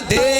dele.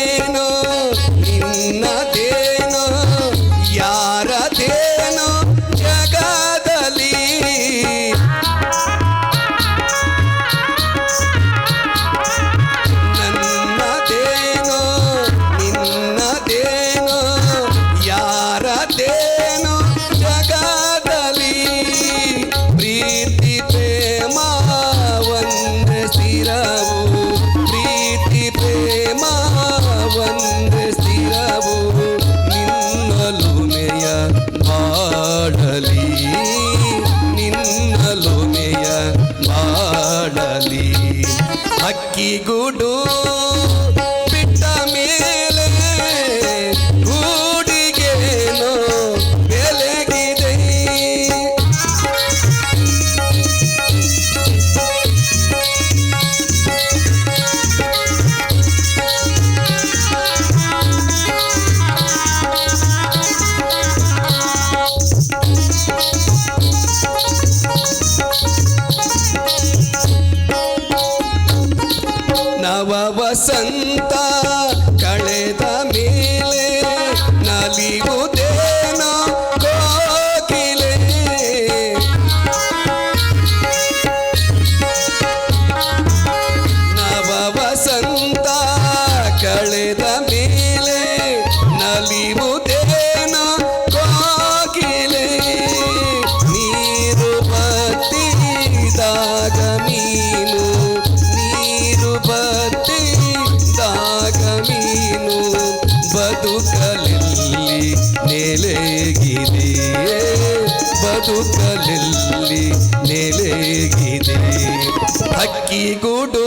గూడు संता ನೆಲೆಗಿದೆ ಬದುಕಲಲ್ಲಿ ನೆಲೆಗಿದೆ ಹಕ್ಕಿ ಗುಡು